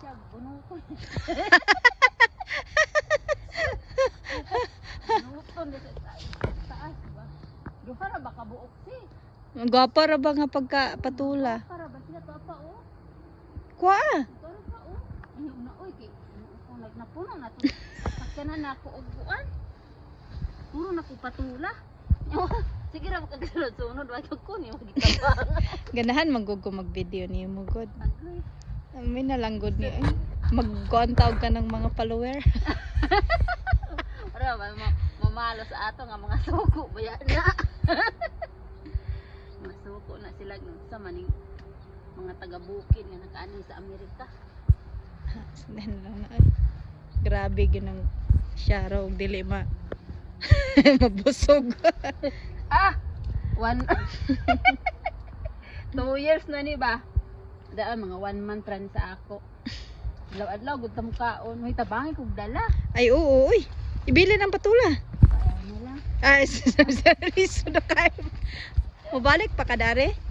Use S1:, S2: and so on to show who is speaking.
S1: siya taas ba? Duha ra ba ka buok si?
S2: Gwapa ra ba nga pagka patula?
S1: Para ba sila to pa oh?
S2: Kwa.
S1: Para pa oh. Ano na oy kay kung na to. Sakyanan na ako og buan. Puro na ko patula. Sige ra magkasunod wag ko ni magitabang.
S2: Ganahan manggug ko mag-video niyo mo god.
S1: Agoy.
S2: May nalanggod niyo eh. Mag-contact ka ng mga follower.
S1: Ba ma- mamalo sa ato nga mga suko baya na. mga suko na sila ng sa maning mga taga-bukid nga nakaanin sa Amerika.
S2: Sinahan lang na ay. Grabe ginang siya raw dili ma mabusog.
S1: Ah! One... Two years na ni ba? Daan mga one month ran sa ako. Adlaw-adlaw, gud tam kaon. May tabangi kog dala.
S2: Ay oo uy. Ibili ng patula. Ay, sorry, sorry. So na kayo. Mabalik pa kadare?